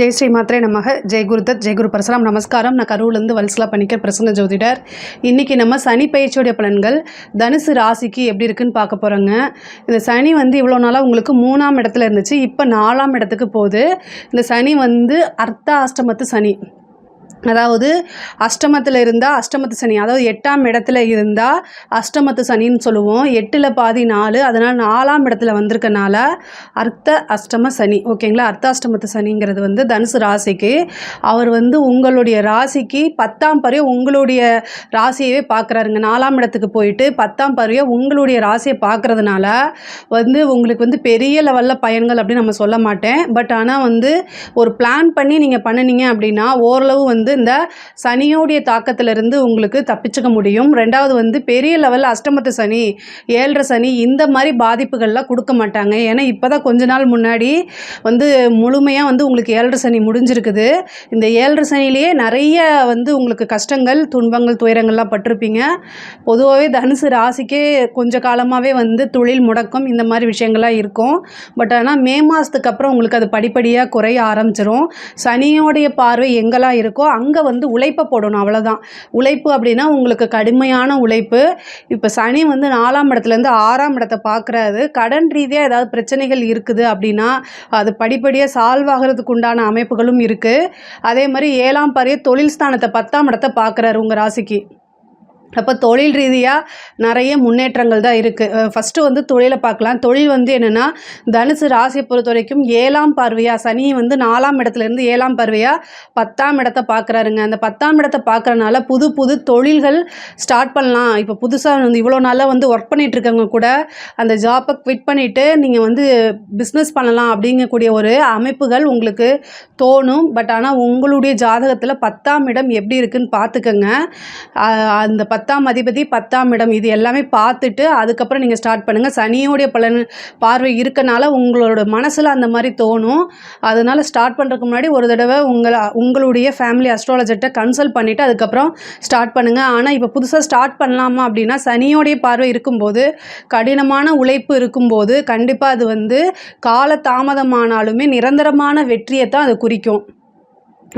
ஜெய் ஸ்ரீ மாத்ரே நமக. ஜெய் குருதத் ஜெய் குரு பரசுராம். நமஸ்காரம். நான் கரூர்லேருந்து வல்சலா பண்ணிக்கர் பிரசன்ன ஜோதிடர். இன்றைக்கி நம்ம சனி பயிற்சியோடைய பலன்கள் தனுசு ராசிக்கு எப்படி இருக்குன்னு பார்க்க போகிறோங்க இந்த சனி வந்து இவ்வளோ நாளாக உங்களுக்கு மூணாம் இடத்துல இருந்துச்சு. இப்போ நாலாம் இடத்துக்கு போகுது. இந்த சனி வந்து அர்த்த அஷ்டமத்து சனி. அதாவது அஷ்டமத்தில் இருந்தால் அஷ்டமத்து சனி அதாவது எட்டாம் இடத்துல இருந்தால் அஷ்டமத்து சனின்னு சொல்லுவோம். எட்டில் பாதி நாலு அதனால் நாலாம் இடத்துல வந்திருக்கனால அர்த்த அஷ்டம சனி. ஓகேங்களா அர்த்த அஷ்டமத்து சனிங்கிறது வந்து தனுசு ராசிக்கு. அவர் வந்து உங்களுடைய ராசிக்கு பத்தாம் பருவ உங்களுடைய ராசியவே பார்க்குறாருங்க நாலாம் இடத்துக்கு போயிட்டு பத்தாம் பருவ உங்களுடைய ராசியை பார்க்குறதுனால வந்து உங்களுக்கு வந்து பெரிய லெவலில் பயன்கள் அப்படின்னு நம்ம சொல்ல மாட்டேன். பட் ஆனால் வந்து ஒரு பிளான் பண்ணி நீங்கள் பண்ணினீங்க அப்படின்னா ஓரளவு வந்து இந்த சனியோடைய தாக்கத்திலிருந்து உங்களுக்கு தப்பிச்சுக்க முடியும். ரெண்டாவது வந்து பெரிய லெவலில் அஷ்டமத்து சனி ஏழரை சனி இந்த மாதிரி பாதிப்புகள்லாம் கொடுக்க மாட்டாங்க. ஏன்னா இப்போ தான் கொஞ்ச நாள் முன்னாடி வந்து முழுமையாக வந்து உங்களுக்கு ஏழரை சனி முடிஞ்சிருக்குது. இந்த ஏழரை சனிலேயே நிறைய வந்து உங்களுக்கு கஷ்டங்கள் துன்பங்கள் துயரங்கள்லாம் பட்டிருப்பீங்க. பொதுவாகவே தனுசு ராசிக்கே கொஞ்ச காலமாகவே வந்து தொழில் முடக்கம் இந்த மாதிரி விஷயங்கள்லாம் இருக்கும். பட் ஆனால் மே மாதத்துக்கு அப்புறம் உங்களுக்கு அது படிப்படியாக குறைய ஆரம்பிச்சிடும் சனியோடைய பார்வை எங்கெல்லாம் இருக்கோ அங்கே வந்து உழைப்பை போடணும் அவ்வளோதான் உழைப்பு அப்படின்னா உங்களுக்கு கடுமையான உழைப்பு. இப்போ சனி வந்து நாலாம் இடத்துலேருந்து ஆறாம் இடத்தை பார்க்குறாரு. கடன் ரீதியாக ஏதாவது பிரச்சனைகள் இருக்குது அப்படின்னா அது படிப்படியாக சால்வ் ஆகிறதுக்கு உண்டான அமைப்புகளும் இருக்குது அதே மாதிரி ஏழாம் பாரிய தொழில் ஸ்தானத்தை பத்தாம் இடத்தை பார்க்குறாரு உங்கள் ராசிக்கு. அப்போ தொழில் ரீதியாக நிறைய முன்னேற்றங்கள் தான் இருக்குது ஃபஸ்ட்டு வந்து தொழிலை பார்க்கலாம். தொழில் வந்து என்னென்னா தனுசு ராசியை பொறுத்த வரைக்கும் ஏழாம் பார்வையாக சனி வந்து நாலாம் இடத்துலேருந்து ஏழாம் பார்வையாக பத்தாம் இடத்தை பார்க்குறாருங்க. அந்த பத்தாம் இடத்தை பார்க்குறனால புது புது தொழில்கள் ஸ்டார்ட் பண்ணலாம். இப்போ புதுசாக வந்து இவ்வளோ நாளாக வந்து ஒர்க் பண்ணிகிட்ருக்கவங்க கூட அந்த ஜாப்பை குவிட் பண்ணிவிட்டு நீங்கள் வந்து பிஸ்னஸ் பண்ணலாம் அப்படிங்கக்கூடிய ஒரு அமைப்புகள் உங்களுக்கு தோணும். பட் ஆனால் உங்களுடைய ஜாதகத்தில் பத்தாம் இடம் எப்படி இருக்குன்னு பார்த்துக்கோங்க. அந்த பத் பத்தாம் அதிபதி பத்தாம் இடம். இது எல்லாமே பார்த்துட்டு அதுக்கப்புறம் நீங்கள் ஸ்டார்ட் பண்ணுங்கள் சனியோடைய பலன் பார்வை இருக்கனால உங்களோட மனசில் அந்த மாதிரி தோணும். அதனால் ஸ்டார்ட் பண்ணுறதுக்கு முன்னாடி ஒரு தடவை உங்களை உங்களுடைய ஃபேமிலி அஸ்ட்ராலஜர்கிட்ட கன்சல்ட் பண்ணிவிட்டு அதுக்கப்புறம் ஸ்டார்ட் பண்ணுங்கள் ஆனால் இப்போ புதுசாக ஸ்டார்ட் பண்ணலாமா அப்படின்னா சனியோடைய பார்வை இருக்கும்போது கடினமான உழைப்பு இருக்கும்போது கண்டிப்பாக அது வந்து கால தாமதமானாலுமே நிரந்தரமான வெற்றியை தான் அது குறிக்கும்.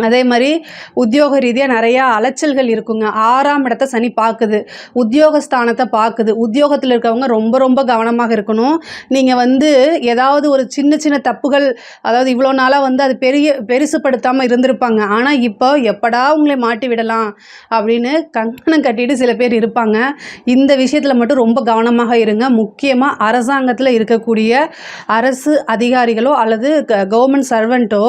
அதே மாதிரி உத்தியோக ரீதியாக நிறையா அலைச்சல்கள் இருக்குங்க. ஆறாம் இடத்த சனி பார்க்குது. உத்தியோகஸ்தானத்தை பார்க்குது. உத்தியோகத்தில் இருக்கவங்க ரொம்ப ரொம்ப கவனமாக இருக்கணும். நீங்கள் வந்து ஏதாவது ஒரு சின்ன சின்ன தப்புகள் அதாவது இவ்வளோ நாளாக வந்து அது பெரிய பெருசுப்படுத்தாமல் இருந்திருப்பாங்க. ஆனால் இப்போ எப்படா உங்களை மாட்டி விடலாம் அப்படின்னு கங்கணம் கட்டிட்டு சில பேர் இருப்பாங்க. இந்த விஷயத்தில் மட்டும் ரொம்ப கவனமாக இருங்க. முக்கியமாக அரசாங்கத்தில் இருக்கக்கூடிய அரசு அதிகாரிகளோ அல்லது கவர்மெண்ட் சர்வெண்ட்டோ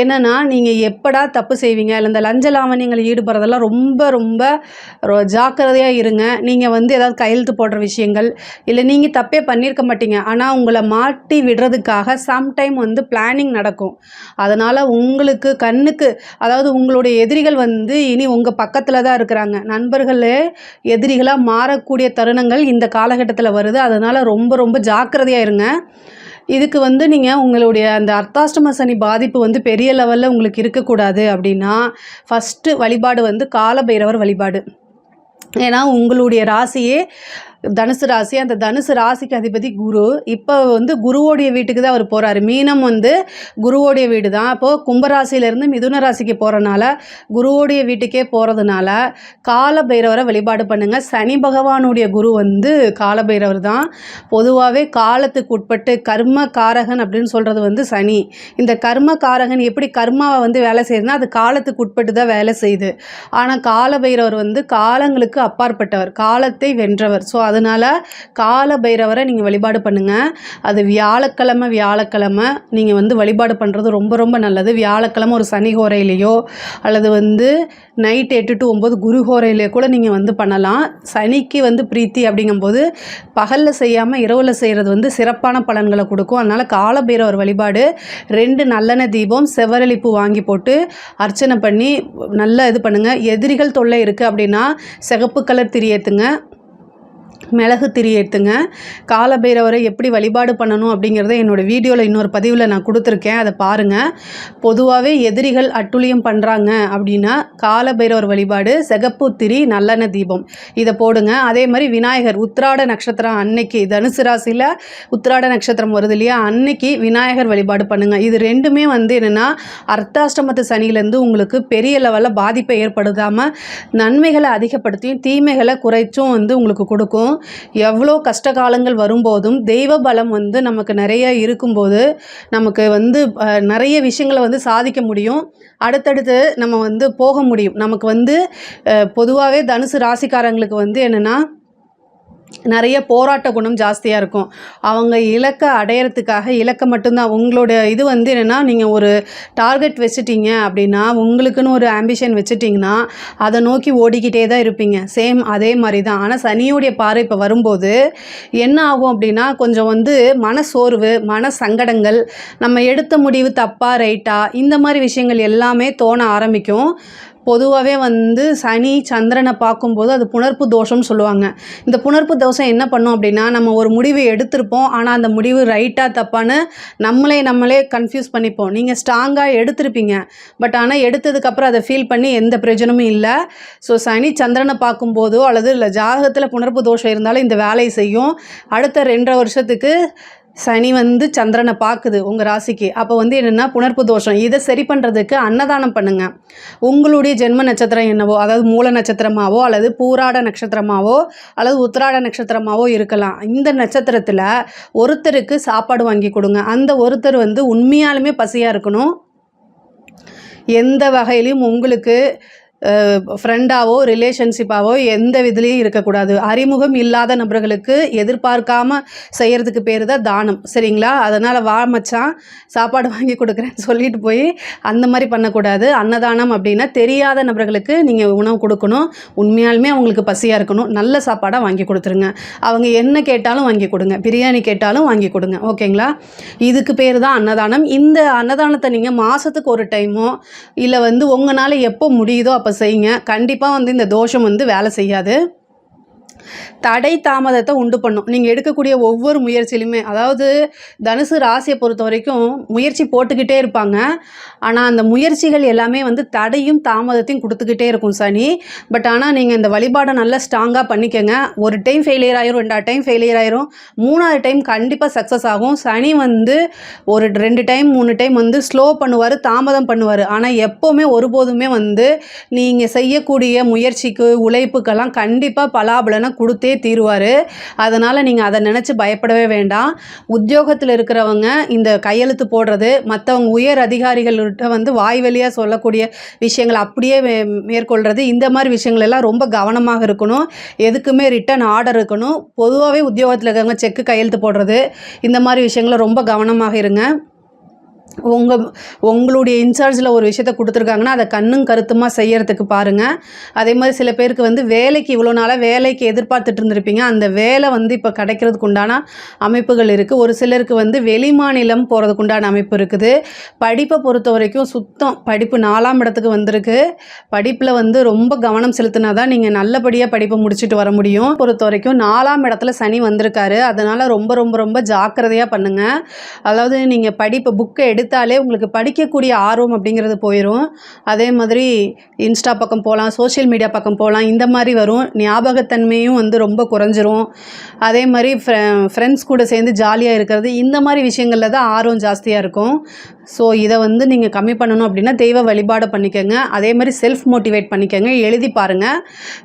என்னென்னா நீங்கள் எப்படா தப்பு செய்வீங்க இல்லை இந்த லஞ்ச லாவணியங்களில் ஈடுபடுறதெல்லாம் ரொம்ப ரொம்ப ரொ- இருங்க. நீங்கள் வந்து ஏதாவது கையெழுத்து போடுற விஷயங்கள் இல்லை நீங்கள் தப்பே பண்ணியிருக்க மாட்டீங்க. ஆனால் உங்களை மாட்டி விடுறதுக்காக சம்டைம் வந்து பிளானிங் நடக்கும். அதனால் உங்களுக்கு கண்ணுக்கு அதாவது உங்களுடைய எதிரிகள் வந்து இனி உங்கள் பக்கத்தில் தான் இருக்கிறாங்க. நண்பர்களே எதிரிகளாக மாறக்கூடிய தருணங்கள் இந்த காலகட்டத்தில் வருது. அதனால் ரொம்ப ரொம்ப ஜாக்கிரதையாக இருங்க. இதுக்கு வந்து நீங்கள் உங்களுடைய அந்த அர்த்தாஷ்டம சனி பாதிப்பு வந்து பெரிய லெவலில் உங்களுக்கு இருக்கக்கூடாது அப்படின்னா ஃபஸ்ட்டு வழிபாடு வந்து காலபைரவர் வழிபாடு. ஏன்னா உங்களுடைய ராசியே தனுசு ராசி அந்த தனுசு ராசிக்கு அதிபதி குரு. இப்போ வந்து குருவோடைய வீட்டுக்கு தான் அவர் போகிறாரு மீனம் வந்து குருவோடைய வீடு தான் அப்போது கும்பராசியிலேருந்து மிதுன ராசிக்கு போகிறனால குருவோடைய வீட்டுக்கே போகிறதுனால கால பைரவரை வழிபாடு பண்ணுங்கள் சனி பகவானுடைய குரு வந்து கால பைரவர் தான். பொதுவாகவே காலத்துக்கு உட்பட்டு கர்ம காரகன் அப்படின்னு சொல்கிறது வந்து சனி. இந்த கர்ம காரகன் எப்படி கர்மாவை வந்து வேலை செய்யுதுன்னா அது காலத்துக்கு உட்பட்டு தான் வேலை செய்யுது. ஆனால் கால பைரவர் வந்து காலங்களுக்கு அப்பாற்பட்டவர். காலத்தை வென்றவர். ஸோ அதனால் கால பைரவரை நீங்கள் வழிபாடு பண்ணுங்கள் அது வியாழக்கிழமை வியாழக்கிழமை நீங்கள் வந்து வழிபாடு பண்ணுறது ரொம்ப ரொம்ப நல்லது. வியாழக்கிழமை ஒரு சனி ஹோரையிலையோ அல்லது வந்து நைட் எட்டு டு ஒம்பது குரு ஹோரையிலே கூட நீங்கள் வந்து பண்ணலாம். சனிக்கு வந்து பிரீத்தி அப்படிங்கும்போது பகலில் செய்யாமல் இரவில் செய்கிறது வந்து சிறப்பான பலன்களை கொடுக்கும். அதனால் கால பைரவர் வழிபாடு ரெண்டு நல்லெண்ணெய் தீபம் செவ்வரளிப்பு வாங்கி போட்டு அர்ச்சனை பண்ணி நல்லா இது பண்ணுங்கள் எதிரிகள் தொல்லை இருக்குது அப்படின்னா சிகப்பு கலர் திரியேற்றுங்க மிளகு திரி எடுத்துங்க. காலபைரவரை எப்படி வழிபாடு பண்ணணும் அப்படிங்கிறத என்னோடய வீடியோவில் இன்னொரு பதிவில் நான் கொடுத்துருக்கேன். அதை பாருங்கள் பொதுவாகவே எதிரிகள் அட்டுழியம் பண்ணுறாங்க அப்படின்னா காலபைரவர் வழிபாடு சிகப்பு திரி நல்லெண்ணெய் தீபம் இதை போடுங்க. அதே மாதிரி விநாயகர் உத்திராட நட்சத்திரம் அன்னைக்கு தனுசு ராசியில் உத்திராட நட்சத்திரம் வருது இல்லையா? அன்னைக்கு விநாயகர் வழிபாடு பண்ணுங்கள் இது ரெண்டுமே வந்து என்னென்னா அர்த்தாஷ்டமத்து சனியிலேருந்து உங்களுக்கு பெரிய லெவலில் பாதிப்பை ஏற்படுத்தாமல் நன்மைகளை அதிகப்படுத்தியும் தீமைகளை குறைச்சும் வந்து உங்களுக்கு கொடுக்கும். எவ்வளோ கஷ்ட காலங்கள் வரும்போதும் தெய்வ பலம் வந்து நமக்கு நிறைய இருக்கும்போது நமக்கு வந்து நிறைய விஷயங்களை வந்து சாதிக்க முடியும். அடுத்தடுத்து நம்ம வந்து போக முடியும். நமக்கு வந்து பொதுவாகவே தனுசு ராசிக்காரங்களுக்கு வந்து என்னென்னா நிறைய போராட்ட குணம் ஜாஸ்தியாக இருக்கும். அவங்க இலக்கை அடையிறதுக்காக இலக்கை மட்டும்தான். உங்களோட இது வந்து என்னென்னா நீங்கள் ஒரு டார்கெட் வச்சுட்டீங்க அப்படின்னா உங்களுக்குன்னு ஒரு ஆம்பிஷன் வச்சுட்டிங்கன்னா அதை நோக்கி ஓடிக்கிட்டே தான் இருப்பீங்க. சேம் அதே மாதிரி தான் ஆனால் சனியுடைய பார்வை இப்போ வரும்போது என்ன ஆகும் அப்படின்னா கொஞ்சம் வந்து மனசோர்வு மன சங்கடங்கள் நம்ம எடுத்த முடிவு தப்பாக ரைட்டாக இந்த மாதிரி விஷயங்கள் எல்லாமே தோண ஆரம்பிக்கும். பொதுவாகவே வந்து சனி சந்திரனை பார்க்கும்போது அது புணர்ப்பு தோஷம்னு சொல்லுவாங்க. இந்த புணர்ப்பு தோஷம் என்ன பண்ணும் அப்படின்னா நம்ம ஒரு முடிவு எடுத்திருப்போம். ஆனால் அந்த முடிவு ரைட்டாக தப்பான்னு நம்மளே நம்மளே கன்ஃபியூஸ் பண்ணிப்போம். நீங்கள் ஸ்ட்ராங்காக எடுத்திருப்பீங்க. பட் ஆனால் எடுத்ததுக்கப்புறம் அதை ஃபீல் பண்ணி எந்த பிரயோஜனமும் இல்லை. ஸோ சனி சந்திரனை பார்க்கும்போதோ அல்லது இல்லை ஜாதகத்தில் புணர்ப்பு தோஷம் இருந்தாலும் இந்த வேலையை செய்யும். அடுத்த ரெண்டரை வருஷத்துக்கு சனி வந்து சந்திரனை பார்க்குது உங்கள் ராசிக்கு. அப்போ வந்து என்னென்னா புணர்ப்பு தோஷம். இதை சரி பண்ணுறதுக்கு அன்னதானம் பண்ணுங்கள் உங்களுடைய ஜென்ம நட்சத்திரம் என்னவோ அதாவது மூல நட்சத்திரமாவோ அல்லது பூராட நட்சத்திரமாவோ அல்லது உத்திராட நட்சத்திரமாவோ இருக்கலாம். இந்த நட்சத்திரத்தில் ஒருத்தருக்கு சாப்பாடு வாங்கி கொடுங்க. அந்த ஒருத்தர் வந்து உண்மையாலுமே பசியாக இருக்கணும். எந்த வகையிலையும் உங்களுக்கு ஃப்ரெண்டாவோ ரிலேஷன்ஷிப்பாவோ எந்த விதிலையும் இருக்கக்கூடாது. அறிமுகம் இல்லாத நபர்களுக்கு எதிர்பார்க்காம செய்கிறதுக்கு பேர் தான் தானம். சரிங்களா? அதனால் வா மச்சான் சாப்பாடு வாங்கி கொடுக்குறேன்னு சொல்லிட்டு போய் அந்த மாதிரி பண்ணக்கூடாது. அன்னதானம் அப்படின்னா தெரியாத நபர்களுக்கு நீங்கள் உணவு கொடுக்கணும். உண்மையாலுமே அவங்களுக்கு பசியாக இருக்கணும். நல்ல சாப்பாடாக வாங்கி கொடுத்துருங்க. அவங்க என்ன கேட்டாலும் வாங்கி கொடுங்க. பிரியாணி கேட்டாலும் வாங்கி கொடுங்க. ஓகேங்களா? இதுக்கு பேர் தான் அன்னதானம். இந்த அன்னதானத்தை நீங்கள் மாதத்துக்கு ஒரு டைமோ இல்லை வந்து உங்களால் எப்போ முடியுதோ அப்போ செய்யுங்க. கண்டிப்பாக வந்து இந்த தோஷம் வந்து வேலை செய்யாது. தடை தாமதத்தை உண்டு பண்ணும். நீங்கள் எடுக்கக்கூடிய ஒவ்வொரு முயற்சியிலுமே அதாவது தனுசு ராசியை பொறுத்த வரைக்கும் முயற்சி போட்டுக்கிட்டே இருப்பாங்க. ஆனால் அந்த முயற்சிகள் எல்லாமே வந்து தடையும் தாமதத்தையும் கொடுத்துக்கிட்டே இருக்கும் சனி. பட் ஆனால் நீங்கள் இந்த வழிபாடை நல்லா ஸ்ட்ராங்காக பண்ணிக்கங்க. ஒரு டைம் ஃபெயிலியர் ஆயிரும் ரெண்டாவது டைம் ஃபெயிலியர் ஆயிரும். மூணாவது டைம் கண்டிப்பாக சக்ஸஸ் ஆகும். சனி வந்து ஒரு ரெண்டு டைம் மூணு டைம் வந்து ஸ்லோ பண்ணுவார் தாமதம் பண்ணுவார். ஆனால் எப்போவுமே ஒருபோதுமே வந்து நீங்கள் செய்யக்கூடிய முயற்சிக்கு உழைப்புக்கெல்லாம் கண்டிப்பாக பலாபலனை கொடுத்தே தீருவார். அதனால் நீங்கள் அதை நினச்சி பயப்படவே வேண்டாம். உத்தியோகத்தில் இருக்கிறவங்க இந்த கையெழுத்து போடுறது மற்றவங்க உயர் அதிகாரிகள்கிட்ட வந்து வாய் வழியாக சொல்லக்கூடிய விஷயங்களை அப்படியே மே- மேற்கொள்கிறது இந்த மாதிரி விஷயங்கள் எல்லாம் ரொம்ப கவனமாக இருக்கணும். எதுக்குமே ரிட்டன் ஆர்டர் இருக்கணும். பொதுவாகவே உத்தியோகத்தில் இருக்கிறவங்க செக்கு கையெழுத்து போடுறது இந்த மாதிரி விஷயங்களை ரொம்ப கவனமாக இருங்க. உங்கள் உங்களுடைய இன்சார்ஜில் ஒரு விஷயத்த கொடுத்துருக்காங்கன்னா அதை கண்ணும் கருத்துமாக செய்யறதுக்கு பாருங்கள் அதே மாதிரி சில பேருக்கு வந்து வேலைக்கு இவ்வளோ நாளாக வேலைக்கு எதிர்பார்த்துட்டு இருந்திருப்பீங்க. அந்த வேலை வந்து இப்போ கிடைக்கிறதுக்கு உண்டான அமைப்புகள் இருக்குது ஒரு சிலருக்கு வந்து வெளிமாநிலம் போகிறதுக்கு உண்டான அமைப்பு இருக்குது. படிப்பை பொறுத்த வரைக்கும் சுத்தம் படிப்பு நாலாம் இடத்துக்கு வந்திருக்கு. படிப்பில் வந்து ரொம்ப கவனம் செலுத்தினா தான் நீங்கள் நல்லபடியாக படிப்பை முடிச்சுட்டு வர முடியும். பொறுத்த வரைக்கும் நாலாம் இடத்துல சனி வந்திருக்காரு. அதனால் ரொம்ப ரொம்ப ரொம்ப ஜாக்கிரதையாக பண்ணுங்கள் அதாவது நீங்கள் படிப்பை புக்கை எடுத்தாலே உங்களுக்கு படிக்கக்கூடிய ஆர்வம் அப்படிங்கிறது போயிடும் அதே மாதிரி இன்ஸ்டா பக்கம் போகலாம் சோஷியல் மீடியா பக்கம் போகலாம் இந்த மாதிரி வரும். ஞாபகத்தன்மையும் வந்து ரொம்ப குறைஞ்சிரும். அதே மாதிரி ஃப்ரெண்ட்ஸ் கூட சேர்ந்து ஜாலியாக இருக்கிறது இந்த மாதிரி விஷயங்களில் தான் ஆர்வம் ஜாஸ்தியாக இருக்கும். ஸோ இதை வந்து நீங்கள் கம்மி பண்ணணும் அப்படின்னா தெய்வ வழிபாடு பண்ணிக்கோங்க. அதே மாதிரி செல்ஃப் மோட்டிவேட் பண்ணிக்கோங்க. எழுதி பாருங்கள்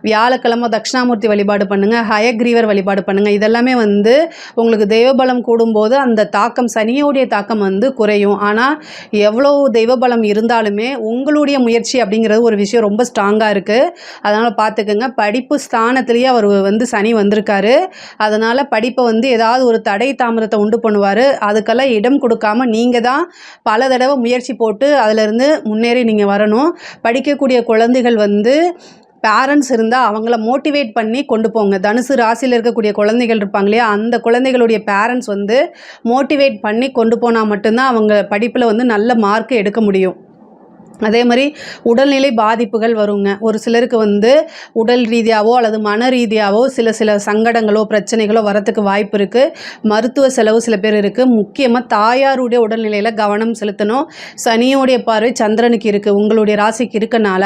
வியாழக்கிழமை தட்சிணாமூர்த்தி வழிபாடு பண்ணுங்கள் ஹயக்ரீவர் வழிபாடு பண்ணுங்கள் இதெல்லாமே வந்து உங்களுக்கு தெய்வபலம் கூடும்போது அந்த தாக்கம் சனியோடைய தாக்கம் வந்து குறையும். ஆனால் எவ்வளோ தெய்வபலம் இருந்தாலுமே உங்களுடைய முயற்சி அப்படிங்கிறது ஒரு விஷயம் ரொம்ப ஸ்ட்ராங்காக இருக்குது அதனால் பார்த்துக்கோங்க படிப்பு ஸ்தானத்துலேயே அவர் வந்து சனி வந்திருக்காரு. அதனால் படிப்பை வந்து ஏதாவது ஒரு தடை தாமதத்தை உண்டு பண்ணுவார். அதுக்கெல்லாம் இடம் கொடுக்காம நீங்கள் தான் பல தடவை முயற்சி போட்டு அதிலிருந்து முன்னேறி நீங்கள் வரணும். படிக்கக்கூடிய குழந்தைகள் வந்து பேரண்ட்ஸ் இருந்தால் அவங்கள மோட்டிவேட் பண்ணி கொண்டு போங்க. தனுசு ராசியில் இருக்கக்கூடிய குழந்தைகள் இருப்பாங்க இல்லையா? அந்த குழந்தைகளுடைய பேரண்ட்ஸ் வந்து மோட்டிவேட் பண்ணி கொண்டு போனால் மட்டும்தான் அவங்க படிப்பில் வந்து நல்ல மார்க் எடுக்க முடியும். அதே மாதிரி உடல்நிலை பாதிப்புகள் வருங்க. ஒரு சிலருக்கு வந்து உடல் ரீதியாகவோ அல்லது மன ரீதியாகவோ சில சில சங்கடங்களோ பிரச்சனைகளோ வரத்துக்கு வாய்ப்பு இருக்குது மருத்துவ செலவு சில பேர் இருக்குது முக்கியமாக தாயாருடைய உடல்நிலையில் கவனம் செலுத்தணும். சனியோடைய பார்வை சந்திரனுக்கு இருக்குது உங்களுடைய ராசிக்கு இருக்கனால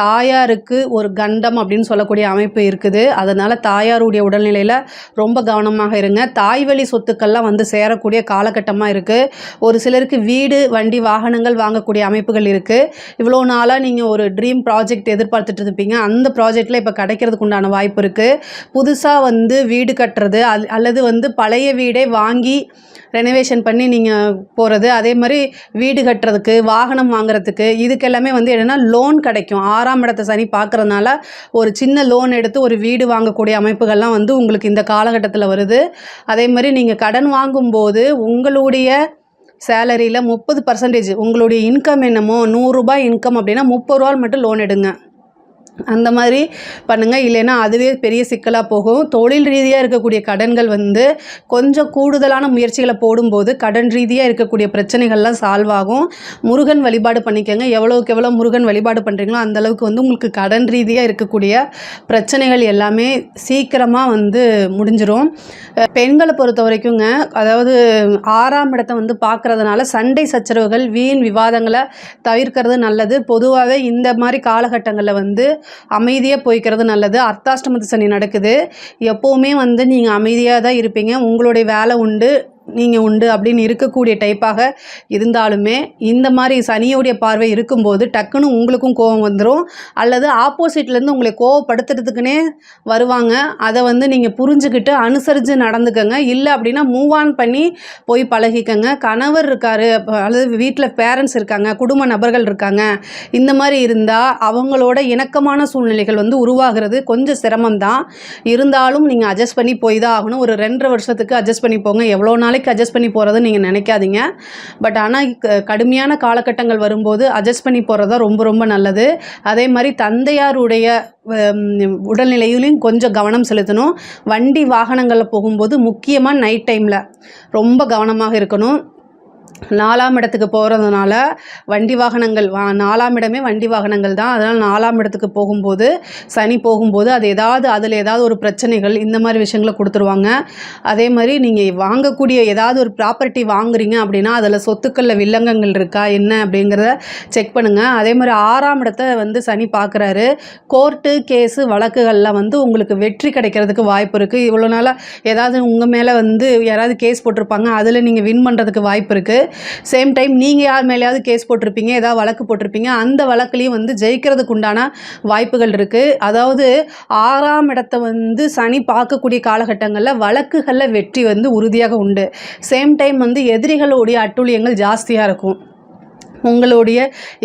தாயாருக்கு ஒரு கண்டம் அப்படின்னு சொல்லக்கூடிய அமைப்பு இருக்குது. அதனால் தாயாருடைய உடல்நிலையில் ரொம்ப கவனமாக இருங்க. தாய் வழி சொத்துக்கள்லாம் வந்து சேரக்கூடிய காலகட்டமாக இருக்குது ஒரு சிலருக்கு வீடு வண்டி வாகனங்கள் வாங்கக்கூடிய அமைப்புகள் இருக்குது இவ்வளோ நாளாக நீங்கள் ஒரு ட்ரீம் ப்ராஜெக்ட் எதிர்பார்த்துட்டு இருப்பீங்க. அந்த ப்ராஜெக்டில் இப்போ கிடைக்கிறதுக்கு உண்டான வாய்ப்பு இருக்குது புதுசாக வந்து வீடு கட்டுறது அல் அல்லது வந்து பழைய வீடே வாங்கி ரெனோவேஷன் பண்ணி நீங்கள் போகிறது அதே மாதிரி வீடு கட்டுறதுக்கு வாகனம் வாங்குறதுக்கு இதுக்கு எல்லாமே வந்து என்னென்னா லோன் கிடைக்கும். ஆறாம் இடத்த சனி பார்க்குறதுனால ஒரு சின்ன லோன் எடுத்து ஒரு வீடு வாங்கக்கூடிய அமைப்புகள்லாம் வந்து உங்களுக்கு இந்த காலகட்டத்தில் வருது. அதே மாதிரி நீங்கள் கடன் வாங்கும்போது உங்களுடைய சேலரியில் முப்பது பர்சன்டேஜ் உங்களுடைய இன்கம் என்னமோ நூறுரூபா இன்கம் அப்படின்னா முப்பது ரூபா மட்டும் லோன் எடுங்க. அந்த மாதிரி பண்ணுங்கள் இல்லைன்னா அதுவே பெரிய சிக்கலாக போகும். தொழில் ரீதியாக இருக்கக்கூடிய கடன்கள் வந்து கொஞ்சம் கூடுதலான முயற்சிகளை போடும்போது கடன் ரீதியாக இருக்கக்கூடிய பிரச்சனைகள்லாம் சால்வ் ஆகும். முருகன் வழிபாடு பண்ணிக்கோங்க. எவ்வளோக்கு எவ்வளோ முருகன் வழிபாடு பண்ணுறீங்களோ அந்தளவுக்கு வந்து உங்களுக்கு கடன் ரீதியாக இருக்கக்கூடிய பிரச்சனைகள் எல்லாமே சீக்கிரமாக வந்து முடிஞ்சிடும் பெண்களை பொறுத்த வரைக்குங்க அதாவது ஆறாம் இடத்தை வந்து பார்க்கறதுனால சண்டை சச்சரவுகள் வீண் விவாதங்களை தவிர்க்கிறது நல்லது. பொதுவாகவே இந்த மாதிரி காலகட்டங்களில் வந்து அமைதியாக போய்க்கிறது நல்லது. அர்த்தாஷ்டமத்து சனி நடக்குது. எப்போவுமே வந்து நீங்கள் அமைதியாக தான் இருப்பீங்க. உங்களுடைய வேலை உண்டு. நீங்கள் உண்டு அப்படின்னு இருக்கக்கூடிய டைப்பாக இருந்தாலுமே இந்த மாதிரி சனியோடைய பார்வை இருக்கும்போது டக்குன்னு உங்களுக்கும் கோபம் வந்துடும் அல்லது ஆப்போசிட்லேருந்து உங்களை கோவப்படுத்துறதுக்குன்னே வருவாங்க. அதை வந்து நீங்கள் புரிஞ்சுக்கிட்டு அனுசரித்து நடந்துக்கங்க. இல்லை அப்படின்னா மூவ் ஆன் பண்ணி போய் பழகிக்கங்க. கணவர் இருக்காரு அல்லது வீட்டில் பேரண்ட்ஸ் இருக்காங்க குடும்ப நபர்கள் இருக்காங்க. இந்த மாதிரி இருந்தால் அவங்களோட இணக்கமான சூழ்நிலைகள் வந்து உருவாகிறது கொஞ்சம் சிரமம் தான் இருந்தாலும் நீங்கள் அட்ஜஸ்ட் பண்ணி போய் தான் ஆகணும். ஒரு ரெண்டரை வருஷத்துக்கு அட்ஜஸ்ட் பண்ணி போங்க. எவ்வளோ நாள் நாளைக்கு அட்ஜஸ்ட் பண்ணி போகிறது நீங்கள் நினைக்காதீங்க. பட் ஆனால் கடுமையான காலகட்டங்கள் வரும்போது அட்ஜஸ்ட் பண்ணி போகிறது தான் ரொம்ப ரொம்ப நல்லது. அதே மாதிரி தந்தையாருடைய உடல்நிலையிலையும் கொஞ்சம் கவனம் செலுத்தணும். வண்டி வாகனங்களில் போகும்போது முக்கியமாக நைட் டைமில் ரொம்ப கவனமாக இருக்கணும். நாலாம் இடத்துக்கு போகிறதுனால வண்டி வாகனங்கள் வா நாலாம் இடமே வண்டி வாகனங்கள் தான். அதனால் நாலாம் இடத்துக்கு போகும்போது சனி போகும்போது அது ஏதாவது அதில் ஏதாவது ஒரு பிரச்சனைகள் இந்த மாதிரி விஷயங்களை கொடுத்துருவாங்க. அதே மாதிரி நீங்கள் வாங்கக்கூடிய ஏதாவது ஒரு ப்ராப்பர்ட்டி வாங்குறீங்க அப்படின்னா அதில் சொத்துக்களில் வில்லங்கங்கள் இருக்கா என்ன அப்படிங்கிறத செக் பண்ணுங்கள் அதே மாதிரி ஆறாம் இடத்த வந்து சனி பார்க்குறாரு கோர்ட்டு கேஸு வழக்குகளில் வந்து உங்களுக்கு வெற்றி கிடைக்கிறதுக்கு வாய்ப்பு இருக்குது இவ்வளோ நாளாக ஏதாவது உங்கள் மேலே வந்து யாராவது கேஸ் போட்டிருப்பாங்க அதில் நீங்கள் வின் பண்ணுறதுக்கு வாய்ப்பு இருக்குது சேம் டைம் நீங்கள் யார் மேலேயாவது கேஸ் போட்டிருப்பீங்க ஏதாவது வழக்கு போட்டிருப்பீங்க அந்த வழக்குலேயும் வந்து ஜெயிக்கிறதுக்கு உண்டான வாய்ப்புகள் இருக்குது அதாவது ஆறாம் இடத்த வந்து சனி பார்க்கக்கூடிய காலகட்டங்களில் வழக்குகளில் வெற்றி வந்து உறுதியாக உண்டு. சேம் டைம் வந்து எதிரிகளுடைய அட்டூழியங்கள் ஜாஸ்தியாக இருக்கும். உங்களுடைய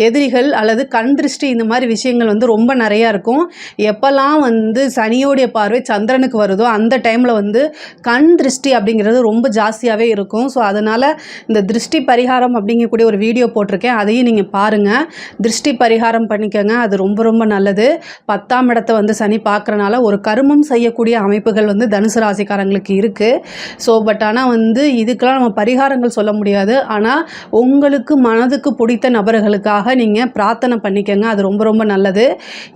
எதிரிகள் அல்லது கண் திருஷ்டி இந்த மாதிரி விஷயங்கள் வந்து ரொம்ப நிறையா இருக்கும். எப்போல்லாம் வந்து சனியோடைய பார்வை சந்திரனுக்கு வருதோ அந்த டைமில் வந்து கண் திருஷ்டி அப்படிங்கிறது ரொம்ப ஜாஸ்தியாகவே இருக்கும். ஸோ அதனால் இந்த திருஷ்டி பரிகாரம் அப்படிங்கக்கூடிய ஒரு வீடியோ போட்டிருக்கேன். அதையும் நீங்கள் பாருங்கள் திருஷ்டி பரிகாரம் பண்ணிக்கோங்க. அது ரொம்ப ரொம்ப நல்லது. பத்தாம் இடத்த வந்து சனி பார்க்குறனால ஒரு கருமம் செய்யக்கூடிய அமைப்புகள் வந்து தனுசு ராசிக்காரங்களுக்கு இருக்குது ஸோ பட் ஆனால் வந்து இதுக்கெல்லாம் நம்ம பரிகாரங்கள் சொல்ல முடியாது. ஆனால் உங்களுக்கு மனதுக்கு பிடித்த நபர்களுக்காக நீங்கள் பிரார்த்தனை பண்ணிக்கோங்க. அது ரொம்ப ரொம்ப நல்லது.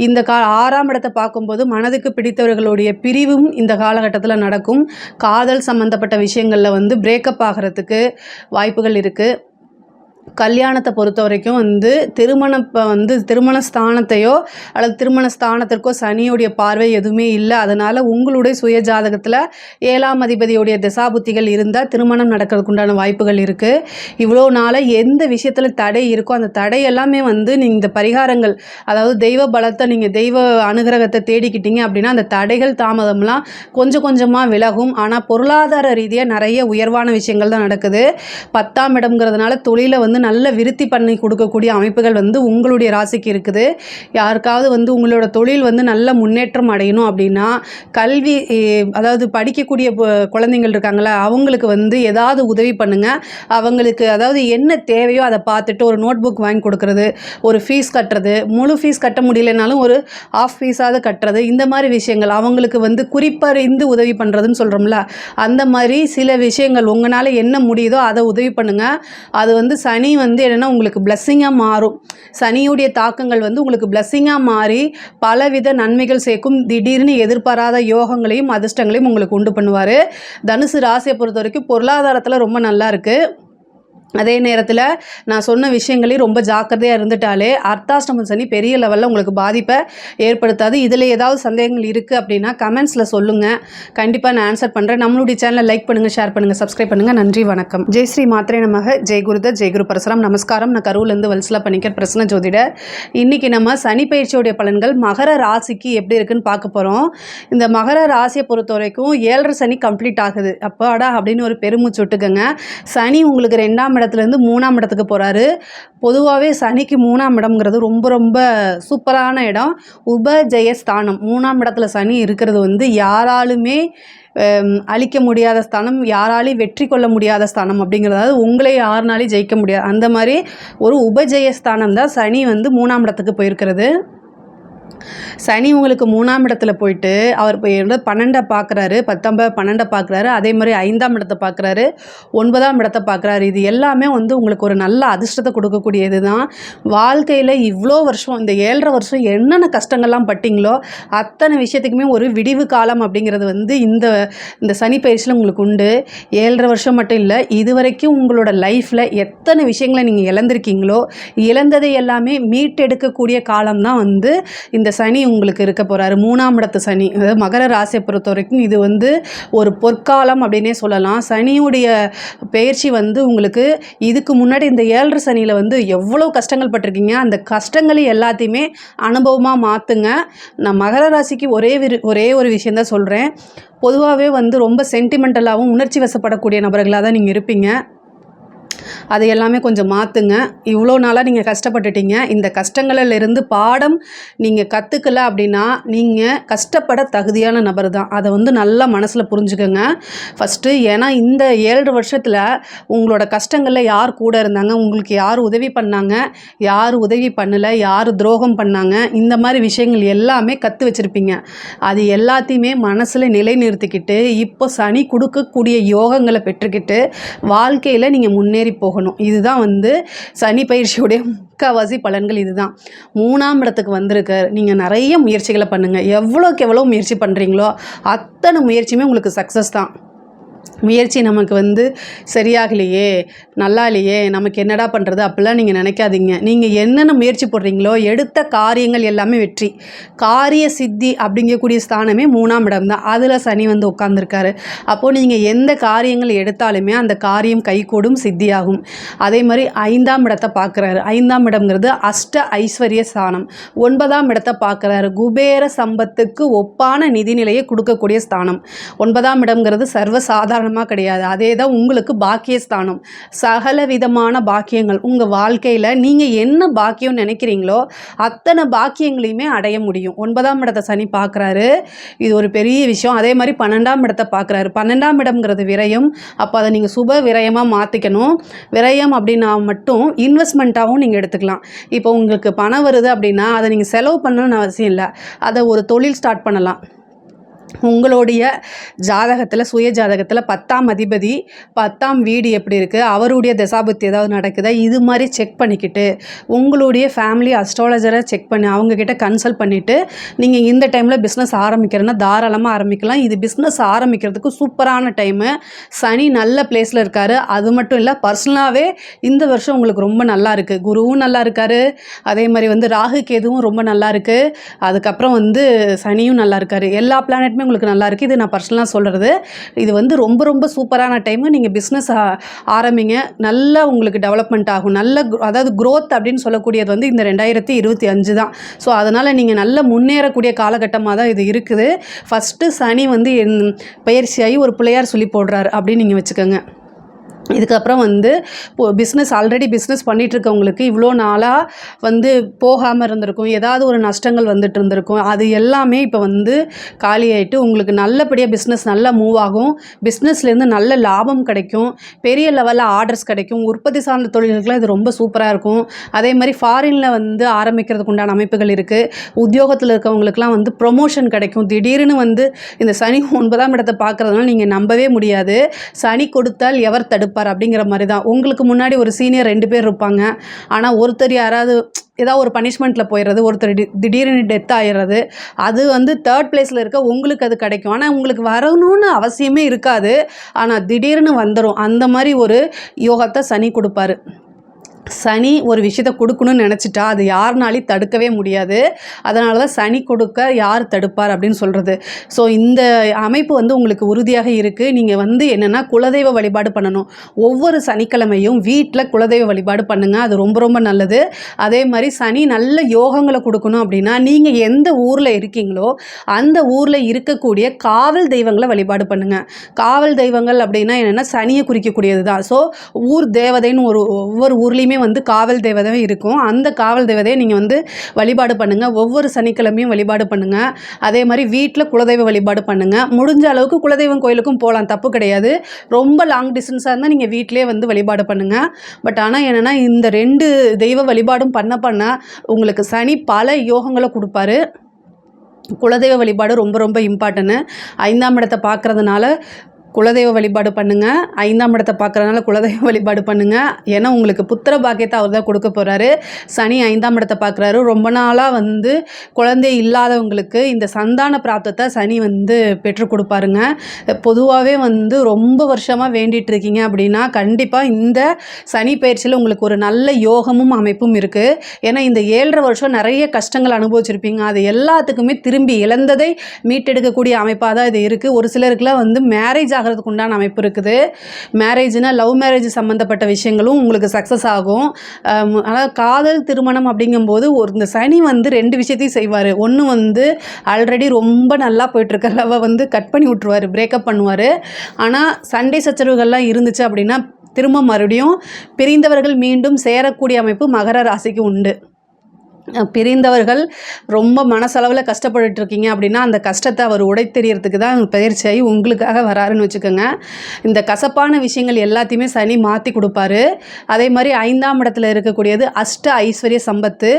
இந்த கா ஆறாம் இடத்தை பார்க்கும்போது மனதுக்கு பிடித்தவர்களுடைய பிரிவும் இந்த காலகட்டத்தில் நடக்கும். காதல் சம்மந்தப்பட்ட விஷயங்களில் வந்து பிரேக்கப் ஆகிறதுக்கு வாய்ப்புகள் இருக்குது கல்யாணத்தை பொறுத்த வரைக்கும் வந்து திருமணம் இப்போ வந்து திருமண ஸ்தானத்தையோ அல்லது திருமண ஸ்தானத்திற்கோ சனியுடைய பார்வை எதுவுமே இல்லை. அதனால் உங்களுடைய சுய ஜாதகத்தில் ஏழாம் அதிபதியுடைய திசாபுத்திகள் இருந்தால் திருமணம் நடக்கிறதுக்கு உண்டான வாய்ப்புகள் இருக்குது இவ்வளோ நாளாக எந்த விஷயத்தில் தடை இருக்கோ அந்த தடை எல்லாமே வந்து நீங்கள் இந்த பரிகாரங்கள் அதாவது தெய்வ பலத்தை நீங்கள் தெய்வ அனுகிரகத்தை தேடிக்கிட்டீங்க அப்படின்னா அந்த தடைகள் தாமதம்லாம் கொஞ்சம் கொஞ்சமாக விலகும். ஆனால் பொருளாதார ரீதியாக நிறைய உயர்வான விஷயங்கள் தான் நடக்குது. பத்தாம் இடம்ங்கிறதுனால தொழிலை வந்து வந்து நல்ல விருத்தி பண்ணி கொடுக்கக்கூடிய அமைப்புகள் வந்து உங்களுடைய ராசிக்கு இருக்குது. யாருக்காவது வந்து உங்களோட தொழில் வந்து நல்ல முன்னேற்றம் அடையணும் அப்படின்னா கல்வி அதாவது படிக்கக்கூடிய குழந்தைங்கள் இருக்காங்களா அவங்களுக்கு வந்து ஏதாவது உதவி பண்ணுங்கள் அவங்களுக்கு அதாவது என்ன தேவையோ அதை பார்த்துட்டு ஒரு நோட் புக் வாங்கி கொடுக்கறது ஒரு ஃபீஸ் கட்டுறது முழு ஃபீஸ் கட்ட முடியலனாலும் ஒரு ஆஃப் ஃபீஸாவது கட்டுறது இந்த மாதிரி விஷயங்கள் அவங்களுக்கு வந்து குறிப்பறிந்து உதவி பண்ணுறதுன்னு சொல்கிறோம்ல அந்த மாதிரி சில விஷயங்கள் உங்களால் என்ன முடியுதோ அதை உதவி பண்ணுங்கள் அது வந்து சனி சனி வந்து என்னென்னா உங்களுக்கு பிளஸ்ஸிங்காக மாறும். சனியுடைய தாக்கங்கள் வந்து உங்களுக்கு பிளஸ்ஸிங்காக மாறி பலவித நன்மைகள் சேர்க்கும். திடீர்னு எதிர்பாராத யோகங்களையும் அதிர்ஷ்டங்களையும் உங்களுக்கு உண்டு பண்ணுவார். தனுசு ராசியை பொறுத்த வரைக்கும் பொருளாதாரத்தில் ரொம்ப நல்லா இருக்குது அதே நேரத்தில் நான் சொன்ன விஷயங்களையும் ரொம்ப ஜாக்கிரதையாக இருந்துட்டாலே அர்த்தாஷ்டம சனி பெரிய லெவலில் உங்களுக்கு பாதிப்பை ஏற்படுத்தாது. இதில் ஏதாவது சந்தேகங்கள் இருக்குது அப்படின்னா கமெண்ட்ஸில் சொல்லுங்கள் கண்டிப்பாக நான் ஆன்சர் பண்ணுறேன் நம்மளுடைய சேனலை லைக் பண்ணுங்கள் ஷேர் பண்ணுங்கள் சப்ஸ்கிரைப் பண்ணுங்கள் நன்றி வணக்கம். ஜெய் ஸ்ரீ மாத்திரை நமக. ஜெய் குருதர் ஜெய் குரு பரசுராம். நமஸ்காரம். நான் கரூர்லேருந்து வல்சலா பண்ணிக்கிற பிரசன்ன ஜோதிடர். இன்றைக்கி நம்ம சனி பயிற்சியோடைய பலன்கள் மகர ராசிக்கு எப்படி இருக்குன்னு பார்க்க போகிறோம் இந்த மகர ராசியை பொறுத்த வரைக்கும் ஏழரை சனி கம்ப்ளீட் ஆகுது. அப்பாடா அப்படின்னு ஒரு பெருமூச்சு விட்டுக்கோங்க. சனி உங்களுக்கு ரெண்டாம் இடத்துலேருந்து மூணாம் இடத்துக்கு போகிறாரு பொதுவாகவே சனிக்கு மூணாம் இடம்ங்கிறது ரொம்ப ரொம்ப சூப்பரான இடம். உபஜெயஸ்தானம். மூணாம் இடத்துல சனி இருக்கிறது வந்து யாராலுமே அழிக்க முடியாத ஸ்தானம் யாராலையும் வெற்றி கொள்ள முடியாத ஸ்தானம் அப்படிங்கிறது உங்களை யாருனாலையும் ஜெயிக்க முடியாது. அந்த மாதிரி ஒரு உபஜெயஸ்தானம் தான் சனி வந்து மூணாம் இடத்துக்கு போயிருக்கிறது. சனி உங்களுக்கு மூணாம் இடத்துல போயிட்டு அவர் இப்போ பன்னெண்டை பார்க்குறாரு பத்தொம்பது பன்னெண்டை பார்க்குறாரு அதே மாதிரி ஐந்தாம் இடத்தை பார்க்குறாரு ஒன்பதாம் இடத்தை பார்க்குறாரு இது எல்லாமே வந்து உங்களுக்கு ஒரு நல்ல அதிர்ஷ்டத்தை கொடுக்கக்கூடியது தான் வாழ்க்கையில் இவ்வளோ வருஷம் இந்த ஏழரை வருஷம் என்னென்ன கஷ்டங்கள்லாம் பட்டிங்களோ அத்தனை விஷயத்துக்குமே ஒரு விடிவு காலம் அப்படிங்கிறது வந்து இந்த இந்த சனி பயிற்சியில் உங்களுக்கு உண்டு. ஏழரை வருஷம் மட்டும் இல்லை இது வரைக்கும் உங்களோட லைஃப்பில் எத்தனை விஷயங்களை நீங்கள் இழந்திருக்கீங்களோ இழந்ததை எல்லாமே மீட்டெடுக்கக்கூடிய காலம் தான் வந்து இந்த சனி உங்களுக்கு இருக்க போகிறாரு மூணாம் இடத்து சனி. அதாவது மகர ராசியை பொறுத்த வரைக்கும் இது வந்து ஒரு பொற்காலம் அப்படின்னே சொல்லலாம். சனியுடைய பயிற்சி வந்து உங்களுக்கு இதுக்கு முன்னாடி இந்த ஏழரை சனியில் வந்து எவ்வளோ கஷ்டங்கள் பட்டிருக்கீங்க. அந்த கஷ்டங்களை எல்லாத்தையுமே அனுபவமாக மாற்றுங்க நான் மகர ராசிக்கு ஒரே விரு ஒரே ஒரு விஷயந்தான் சொல்கிறேன் பொதுவாகவே வந்து ரொம்ப சென்டிமெண்டலாகவும் உணர்ச்சி வசப்படக்கூடிய நபர்களாக தான் நீங்கள் இருப்பீங்க. அதை எல்லாமே கொஞ்சம் மாற்றுங்க இவ்வளோ நாளாக நீங்கள் கஷ்டப்பட்டுட்டீங்க. இந்த கஷ்டங்களிலிருந்து பாடம் நீங்கள் கற்றுக்கல அப்படின்னா நீங்கள் கஷ்டப்பட தகுதியான நபர் தான் அதை வந்து நல்லா மனசில் புரிஞ்சுக்கோங்க. ஃபஸ்ட்டு ஏன்னா இந்த ஏழு வருஷத்தில் உங்களோட கஷ்டங்களில் யார் கூட இருந்தாங்க உங்களுக்கு யார் உதவி பண்ணாங்க யார் உதவி பண்ணலை யார் துரோகம் பண்ணாங்க இந்த மாதிரி விஷயங்கள் எல்லாமே கற்று வச்சுருப்பீங்க. அது எல்லாத்தையுமே மனசில் நிலைநிறுத்திக்கிட்டு இப்போ சனி கொடுக்கக்கூடிய யோகங்களை பெற்றுக்கிட்டு வாழ்க்கையில் நீங்கள் முன்னேறி போகணும். இதுதான் வந்து சனி பயிற்சியுடைய முக்கால்வாசி பலன்கள் இதுதான். மூணாம் இடத்துக்கு வந்திருக்க நீங்கள் நிறைய முயற்சிகளை பண்ணுங்கள் எவ்வளோக்கு எவ்வளோ முயற்சி பண்ணுறீங்களோ அத்தனை முயற்சியுமே உங்களுக்கு சக்ஸஸ் தான். முயற்சி நமக்கு வந்து சரியாகலையே நல்லா இல்லையே நமக்கு என்னடா பண்ணுறது அப்படிலாம் நீங்கள் நினைக்காதீங்க. நீங்கள் என்னென்ன முயற்சி போடுறீங்களோ எடுத்த காரியங்கள் எல்லாமே வெற்றி. காரிய சித்தி அப்படிங்கக்கூடிய ஸ்தானமே மூணாம் இடம் தான். அதில் சனி வந்து உட்காந்துருக்காரு அப்போது நீங்கள் எந்த காரியங்கள் எடுத்தாலுமே அந்த காரியம் கைகூடும் சித்தியாகும். அதே மாதிரி ஐந்தாம் இடத்தை பார்க்குறாரு. ஐந்தாம் இடம்ங்கிறது அஷ்ட ஐஸ்வர்ய ஸ்தானம். ஒன்பதாம் இடத்தை பார்க்குறாரு. குபேர சம்பத்துக்கு ஒப்பான நிதிநிலையை கொடுக்கக்கூடிய ஸ்தானம். ஒன்பதாம் இடம்ங்கிறது சாதாரணமாக கிடையாது. அதே தான் உங்களுக்கு பாக்கியஸ்தானம். சகல விதமான பாக்கியங்கள் உங்கள் வாழ்க்கையில் நீங்கள் என்ன பாக்கியம் நினைக்கிறீங்களோ அத்தனை பாக்கியங்களையுமே அடைய முடியும். ஒன்பதாம் இடத்தை சனி பார்க்குறாரு. இது ஒரு பெரிய விஷயம். அதே மாதிரி பன்னெண்டாம் இடத்தை பார்க்குறாரு. பன்னெண்டாம் இடம்ங்கிறது விரயம். அப்போ அதை நீங்கள் சுப விரயமாக மாற்றிக்கணும் விரயம் அப்படின்னா மட்டும் இன்வெஸ்ட்மெண்ட்டாகவும் நீங்கள் எடுத்துக்கலாம். இப்போ உங்களுக்கு பணம் வருது அப்படின்னா அதை நீங்கள் செலவு பண்ணணும்னு அவசியம் இல்லை. அதை ஒரு தொழில் ஸ்டார்ட் பண்ணலாம். உங்களுடைய ஜாதகத்தில் சுய ஜாதகத்தில் பத்தாம் அதிபதி பத்தாம் வீடு எப்படி இருக்குது அவருடைய தசாபுத்தி ஏதாவது நடக்குதா இது மாதிரி செக் பண்ணிக்கிட்டு உங்களுடைய ஃபேமிலி அஸ்ட்ராலஜரை செக் பண்ணி அவங்கக்கிட்ட கன்சல்ட் பண்ணிவிட்டு நீங்கள் இந்த டைமில் பிஸ்னஸ் ஆரம்பிக்கிறேன்னா தாராளமாக ஆரம்பிக்கலாம். இது பிஸ்னஸ் ஆரம்பிக்கிறதுக்கு சூப்பரான டைமு சனி நல்ல பிளேஸில் இருக்கார். அது மட்டும் இல்லை பர்சனலாகவே இந்த வருஷம் உங்களுக்கு ரொம்ப நல்லா இருக்குது குருவும் நல்லா இருக்காரு. அதே மாதிரி வந்து ராகு கேதுவும் ரொம்ப நல்லா இருக்குது அதுக்கப்புறம் வந்து சனியும் நல்லா இருக்காரு. எல்லா பிளானட்டுமே உங்களுக்கு நல்லா இருக்குது இது நான் பர்சனலாக சொல்கிறது இது வந்து ரொம்ப ரொம்ப சூப்பரான டைமு நீங்கள் பிஸ்னஸ் ஆரம்பிங்க. நல்லா உங்களுக்கு டெவலப்மெண்ட் ஆகும். நல்ல அதாவது க்ரோத் அப்படின்னு சொல்லக்கூடியது வந்து இந்த ரெண்டாயிரத்தி இருபத்தி அஞ்சு தான். ஸோ அதனால் நீங்கள் நல்ல முன்னேறக்கூடிய காலகட்டமாக தான் இது இருக்குது. ஃபஸ்ட்டு சனி வந்து என் பயிற்சியாகி ஒரு பிள்ளையார் சொல்லி போடுறாரு. அப்படின்னு நீங்கள் வச்சுக்கோங்க. இதுக்கப்புறம் வந்து பிஸ்னஸ் ஆல்ரெடி பிஸ்னஸ் இருக்கவங்களுக்கு இவ்வளோ நாளாக வந்து போகாமல் இருந்திருக்கும். ஏதாவது ஒரு நஷ்டங்கள் வந்துட்டு இருந்திருக்கும். அது எல்லாமே இப்போ வந்து காலியாயிட்டு உங்களுக்கு நல்லபடியாக பிஸ்னஸ் நல்லா மூவ் ஆகும். பிஸ்னஸ்லேருந்து நல்ல லாபம் கிடைக்கும். பெரிய லெவலில் ஆர்டர்ஸ் கிடைக்கும். உற்பத்தி சார்ந்த தொழில்களுக்குலாம் இது ரொம்ப சூப்பராக இருக்கும். அதே மாதிரி ஃபாரினில் வந்து ஆரம்பிக்கிறதுக்கு உண்டான அமைப்புகள் இருக்குது உத்தியோகத்தில் இருக்கவங்களுக்குலாம் வந்து ப்ரொமோஷன் கிடைக்கும். திடீர்னு வந்து இந்த சனி ஒன்பதாம் இடத்தை பார்க்குறதுனால நீங்கள் நம்பவே முடியாது. சனி கொடுத்தால் எவர் தடுப்பார்? இருப்பார் அப்படிங்கிற மாதிரி தான் உங்களுக்கு முன்னாடி ஒரு சீனியர் ரெண்டு பேர் இருப்பாங்க. ஆனால் ஒருத்தர் யாராவது ஏதாவது ஒரு பனிஷ்மெண்ட்டில் போயிடுறது ஒருத்தர் டி திடீர்னு டெத் ஆயிடுறது அது வந்து தேர்ட் பிளேஸில் இருக்க உங்களுக்கு அது கிடைக்கும். ஆனால் உங்களுக்கு வரணும்னு அவசியமே இருக்காது. ஆனால் திடீர்னு வந்துடும் அந்த மாதிரி ஒரு யோகத்தை சனி கொடுப்பாரு. சனி ஒரு விஷயத்தை கொடுக்கணும்னு நினச்சிட்டா அது யாருனாலையும் தடுக்கவே முடியாது. அதனால தான் சனி கொடுக்க யார் தடுப்பார் அப்படின்னு சொல்கிறது ஸோ இந்த அமைப்பு வந்து உங்களுக்கு உறுதியாக இருக்குது நீங்கள் வந்து என்னென்னா குலதெய்வ வழிபாடு பண்ணணும். ஒவ்வொரு சனிக்கிழமையும் வீட்டில் குலதெய்வ வழிபாடு பண்ணுங்கள் அது ரொம்ப ரொம்ப நல்லது. அதே மாதிரி சனி நல்ல யோகங்களை கொடுக்கணும் அப்படின்னா நீங்கள் எந்த ஊரில் இருக்கீங்களோ அந்த ஊரில் இருக்கக்கூடிய காவல் தெய்வங்களை வழிபாடு பண்ணுங்கள் காவல் தெய்வங்கள் அப்படின்னா என்னென்னா சனியை குறிக்கக்கூடியது தான் ஸோ ஊர் தேவதைன்னு ஒரு ஒவ்வொரு ஊர்லேயுமே வந்து காவல் தேவதை இருக்கும். அந்த காவல் தேவதையை நீங்கள் வந்து வழிபாடு பண்ணுங்கள் ஒவ்வொரு சனிக்கிழமையும் வழிபாடு பண்ணுங்கள் அதே மாதிரி வீட்டில் குலதெய்வ வழிபாடு பண்ணுங்கள் முடிஞ்ச அளவுக்கு குலதெய்வம் கோயிலுக்கும் போகலாம் தப்பு கிடையாது. ரொம்ப லாங் டிஸ்டன்ஸாக இருந்தால் நீங்கள் வீட்டிலே வந்து வழிபாடு பண்ணுங்கள் பட் ஆனால் என்னென்னா இந்த ரெண்டு தெய்வ வழிபாடும் பண்ண பண்ண உங்களுக்கு சனி பல யோகங்களை கொடுப்பாரு. குலதெய்வ வழிபாடு ரொம்ப ரொம்ப இம்பார்ட்டன்னு ஐந்தாம் இடத்தை பார்க்குறதுனால குலதெய்வ வழிபாடு பண்ணுங்கள் ஐந்தாம் இடத்தை பார்க்குறதுனால குலதெய்வ வழிபாடு பண்ணுங்கள் ஏன்னா உங்களுக்கு புத்திர பாக்கியத்தை அவர் தான் கொடுக்க போகிறாரு சனி ஐந்தாம் இடத்தை பார்க்குறாரு. ரொம்ப நாளாக வந்து குழந்தை இல்லாதவங்களுக்கு இந்த சந்தான பிராப்தத்தை சனி வந்து பெற்றுக் கொடுப்பாருங்க. பொதுவாகவே வந்து ரொம்ப வருஷமாக வேண்டிகிட்டு இருக்கீங்க அப்படின்னா கண்டிப்பாக இந்த சனி பயிற்சியில் உங்களுக்கு ஒரு நல்ல யோகமும் அமைப்பும் இருக்குது ஏன்னா இந்த ஏழரை வருஷம் நிறைய கஷ்டங்கள் அனுபவிச்சிருப்பீங்க. அது எல்லாத்துக்குமே திரும்பி இழந்ததை மீட்டெடுக்கக்கூடிய அமைப்பாக தான் இது இருக்குது ஒரு சிலருக்குலாம் வந்து மேரேஜ் ஆகிறதுக்கு உண்டான அமைப்பு இருக்குது. மேரேஜ்னால் லவ் மேரேஜ் சம்மந்தப்பட்ட விஷயங்களும் உங்களுக்கு சக்ஸஸ் ஆகும். ஆனால் காதல் திருமணம் அப்படிங்கும்போது ஒரு இந்த சனி வந்து ரெண்டு விஷயத்தையும் செய்வார். ஒன்று வந்து ஆல்ரெடி ரொம்ப நல்லா போயிட்டுருக்க லவ்வை வந்து கட் பண்ணி விட்ருவார் பிரேக்கப் பண்ணுவார். ஆனால் சண்டை சச்சரவுகள்லாம் இருந்துச்சு அப்படின்னா திரும்ப மறுபடியும் பிரிந்தவர்கள் மீண்டும் சேரக்கூடிய அமைப்பு மகர ராசிக்கு உண்டு. பிரிந்தவர்கள் ரொம்ப மனசளவில் கஷ்டப்பட்டு இருக்கீங்க அப்படின்னா அந்த கஷ்டத்தை அவர் உடைத்தெறியறதுக்கு தான் பயிற்சியாகி உங்களுக்காக வராருன்னு வச்சுக்கோங்க. இந்த கசப்பான விஷயங்கள் எல்லாத்தையுமே சனி மாற்றி கொடுப்பாரு. அதே மாதிரி ஐந்தாம் இடத்துல இருக்கக்கூடியது அஷ்ட ஐஸ்வர்ய சம்பத்து.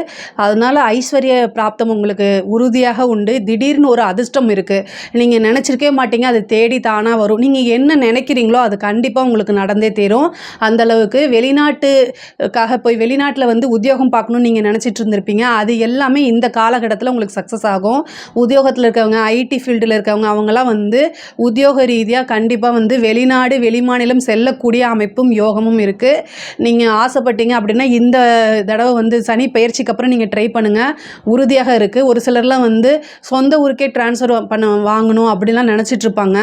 அதனால ஐஸ்வர்ய பிராப்தம் உங்களுக்கு உறுதியாக உண்டு. திடீர்னு ஒரு அதிர்ஷ்டம் இருக்குது நீங்கள் நினச்சிருக்கவே மாட்டீங்க அது தேடி தானாக வரும். நீங்கள் என்ன நினைக்கிறீங்களோ அது கண்டிப்பாக உங்களுக்கு நடந்தே தீரும். அந்த அளவுக்கு வெளிநாட்டுக்காக போய் வெளிநாட்டில் வந்து உத்தியோகம் பார்க்கணும்னு நீங்கள் நினச்சிட்டு இருந்திருப்பீங்க அது எல்லாமே இந்த காலகட்டத்தில் உங்களுக்கு சக்ஸஸ் ஆகும். உத்தியோகத்தில் இருக்கவங்க ஐடி ஃபீல்டில் இருக்கவங்க அவங்கெல்லாம் வந்து உத்தியோக ரீதியாக கண்டிப்பாக வந்து வெளிநாடு வெளிமாநிலம் செல்லக்கூடிய அமைப்பும் யோகமும் இருக்குது நீங்கள் ஆசைப்பட்டீங்க அப்படின்னா இந்த தடவை வந்து சனி பயிற்சிக்கு அப்புறம் நீங்கள் ட்ரை பண்ணுங்கள் உறுதியாக இருக்குது ஒரு சிலர்லாம் வந்து சொந்த ஊருக்கே ட்ரான்ஸ்ஃபர் பண்ண வாங்கணும் அப்படிலாம் நினச்சிட்ருப்பாங்க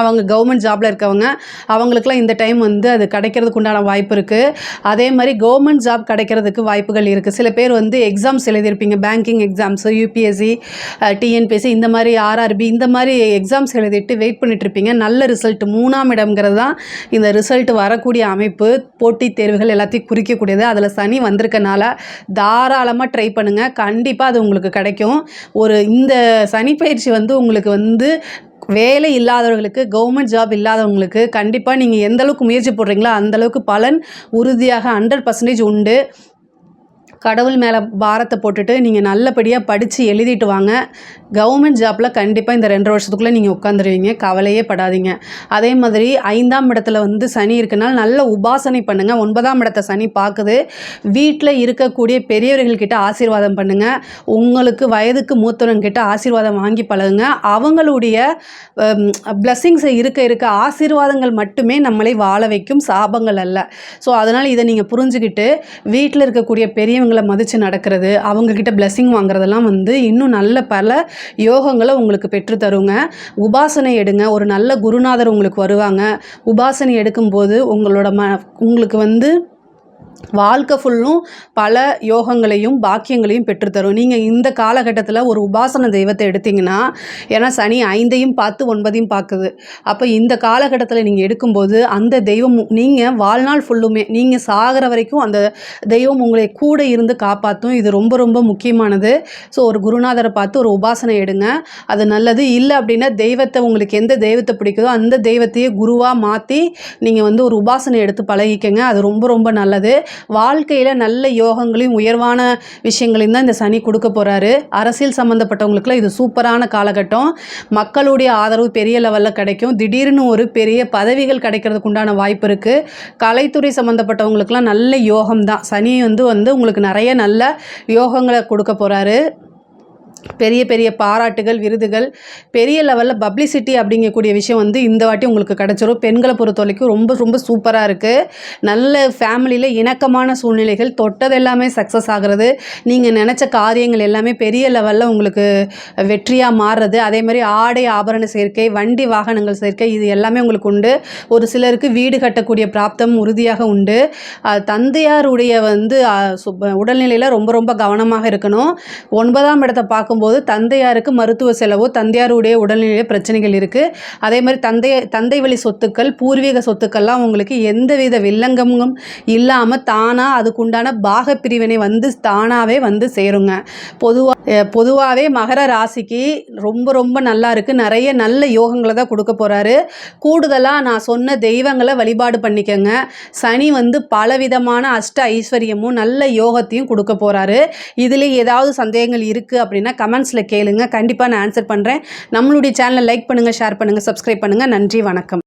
அவங்க கவர்மெண்ட் ஜாபில் இருக்கவங்க அவங்களுக்குலாம் இந்த டைம் வந்து அது கிடைக்கிறதுக்கு உண்டான வாய்ப்பு இருக்குது அதே மாதிரி கவர்மெண்ட் ஜாப் கிடைக்கிறதுக்கு வாய்ப்புகள் இருக்குது சில பேர் வந்து எக்ஸாம்ஸ் எழுதியிருப்பீங்க பேங்கிங் எக்ஸாம்ஸ் யூபிஎஸ்சி டிஎன்பிஎஸ்சி இந்த மாதிரி ஆர்ஆர்பி இந்த மாதிரி எக்ஸாம்ஸ் எழுதிட்டு வெயிட் பண்ணிட்டுருப்பீங்க நல்ல ரிசல்ட் மூணாம் இடம்ங்கிறது தான் இந்த ரிசல்ட் வரக்கூடிய அமைப்பு. போட்டித் தேர்வுகள் எல்லாத்தையும் குறிக்கக்கூடியது. அதில் சனி வந்திருக்கனால தாராளமாக ட்ரை பண்ணுங்கள் கண்டிப்பாக அது உங்களுக்கு கிடைக்கும். ஒரு இந்த சனி பயிற்சி வந்து உங்களுக்கு வந்து வேலை இல்லாதவர்களுக்கு கவர்மெண்ட் ஜாப் இல்லாதவங்களுக்கு கண்டிப்பாக நீங்கள் எந்தளவுக்கு முயற்சி போடுறீங்களோ அந்தளவுக்கு பலன் உறுதியாக ஹண்ட்ரட் பர்சன்டேஜ் உண்டு. கடவுள் மேலே பாரத்தை போட்டுட்டு நீங்கள் நல்லபடியாக படித்து எழுதிட்டு வாங்க. கவர்மெண்ட் ஜாப்பில் கண்டிப்பாக இந்த ரெண்டு வருஷத்துக்குள்ளே நீங்கள் உட்காந்துருவீங்க கவலையே படாதீங்க. அதே மாதிரி ஐந்தாம் இடத்துல வந்து சனி இருக்கனால நல்ல உபாசனை பண்ணுங்கள் ஒன்பதாம் இடத்த சனி பார்க்குது. வீட்டில் இருக்கக்கூடிய பெரியவர்கள்கிட்ட ஆசீர்வாதம் பண்ணுங்கள் உங்களுக்கு வயதுக்கு மூத்தவங்கிட்ட ஆசீர்வாதம் வாங்கி பழகுங்க. அவங்களுடைய பிளஸ்ஸிங்ஸை இருக்க இருக்க ஆசீர்வாதங்கள் மட்டுமே நம்மளை வாழ வைக்கும் சாபங்கள் அல்ல. ஸோ அதனால் இதை நீங்கள் புரிஞ்சுக்கிட்டு வீட்டில் இருக்கக்கூடிய பெரியவங்களை மதித்து நடக்கிறது அவங்கக்கிட்ட பிளெஸ்ஸிங் வாங்குறதெல்லாம் வந்து இன்னும் நல்ல பல யோகங்களை உங்களுக்கு பெற்று தருங்க. உபாசனை எடுங்க. ஒரு நல்ல குருநாதர் உங்களுக்கு வருவாங்க. உபாசனை எடுக்கும்போது உங்களோட ம உங்களுக்கு வந்து வாழ்க்கை ஃபுல்லும் பல யோகங்களையும் பாக்கியங்களையும் பெற்றுத்தரும் நீங்கள் இந்த காலகட்டத்தில் ஒரு உபாசன தெய்வத்தை எடுத்தீங்கன்னா ஏன்னா சனி ஐந்தையும் பார்த்து ஒன்பதையும் பார்க்குது. அப்போ இந்த காலகட்டத்தில் நீங்கள் எடுக்கும்போது அந்த தெய்வம் நீங்கள் வாழ்நாள் ஃபுல்லுமே நீங்கள் சாகிற வரைக்கும் அந்த தெய்வம் உங்களை கூட இருந்து காப்பாற்றும் இது ரொம்ப ரொம்ப முக்கியமானது. ஸோ ஒரு குருநாதரை பார்த்து ஒரு உபாசனை எடுங்க. அது நல்லது. இல்லை அப்படின்னா தெய்வத்தை உங்களுக்கு எந்த தெய்வத்தை பிடிக்குதோ அந்த தெய்வத்தையே குருவாக மாற்றி நீங்கள் வந்து ஒரு உபாசனை எடுத்து பழகிக்கங்க. அது ரொம்ப ரொம்ப நல்லது. வாழ்க்கையில் நல்ல யோகங்களையும் உயர்வான விஷயங்களையும் தான் இந்த சனி கொடுக்க போகிறாரு அரசியல் சம்மந்தப்பட்டவங்களுக்குலாம் இது சூப்பரான காலகட்டம். மக்களுடைய ஆதரவு பெரிய லெவலில் கிடைக்கும். திடீர்னு ஒரு பெரிய பதவிகள் கிடைக்கிறதுக்கு உண்டான வாய்ப்பு இருக்குது கலைத்துறை சம்மந்தப்பட்டவங்களுக்குலாம் நல்ல யோகம் தான் சனி வந்து வந்து உங்களுக்கு நிறைய நல்ல யோகங்களை கொடுக்க போகிறாரு பெரிய பெரிய பாராட்டுகள் விருதுகள் பெரிய லெவலில் பப்ளிசிட்டி அப்படிங்கக்கூடிய விஷயம் வந்து இந்த வாட்டி உங்களுக்கு கிடச்சிரும். பெண்களை பொறுத்த வரைக்கும் ரொம்ப ரொம்ப சூப்பராக இருக்குது நல்ல ஃபேமிலியில் இணக்கமான சூழ்நிலைகள் தொட்டது எல்லாமே சக்ஸஸ் ஆகிறது. நீங்கள் நினச்ச காரியங்கள் எல்லாமே பெரிய லெவலில் உங்களுக்கு வெற்றியாக மாறுறது. அதே மாதிரி ஆடை ஆபரண சேர்க்கை வண்டி வாகனங்கள் சேர்க்கை இது எல்லாமே உங்களுக்கு உண்டு. ஒரு சிலருக்கு வீடு கட்டக்கூடிய பிராப்தம் உறுதியாக உண்டு. தந்தையாருடைய வந்து உடல்நிலையில் ரொம்ப ரொம்ப கவனமாக இருக்கணும். ஒன்பதாம் இடத்தை பார்க்கும்போது தந்தையாருக்கு மருத்துவ செலவோ தந்தையாருடைய உடல்நிலை பிரச்சனைகள் இருக்குது அதே மாதிரி தந்தை தந்தை வழி சொத்துக்கள் பூர்வீக சொத்துக்கள்லாம் உங்களுக்கு எந்தவித வில்லங்கமும் இல்லாமல் தானாக அதுக்குண்டான பாக பிரிவினை வந்து தானாகவே வந்து சேருங்க. பொதுவாக பொதுவாகவே மகர ராசிக்கு ரொம்ப ரொம்ப நல்லா இருக்குது நிறைய நல்ல யோகங்களை தான் கொடுக்க போகிறாரு கூடுதலாக நான் சொன்ன தெய்வங்களை வழிபாடு பண்ணிக்கோங்க. சனி வந்து பலவிதமான அஷ்ட ஐஸ்வர்யமும் நல்ல யோகத்தையும் கொடுக்க போகிறாரு இதில் ஏதாவது சந்தேகங்கள் இருக்குது அப்படின்னா கமெண்ட்ஸில் கேளுங்க. கண்டிப்பாக நான் ஆன்சர் பண்ணுறேன் நம்மளுடைய சேனலை லைக் பண்ணுங்கள் ஷேர் பண்ணுங்கள் சப்ஸ்கிரைப் பண்ணுங்கள் நன்றி வணக்கம்.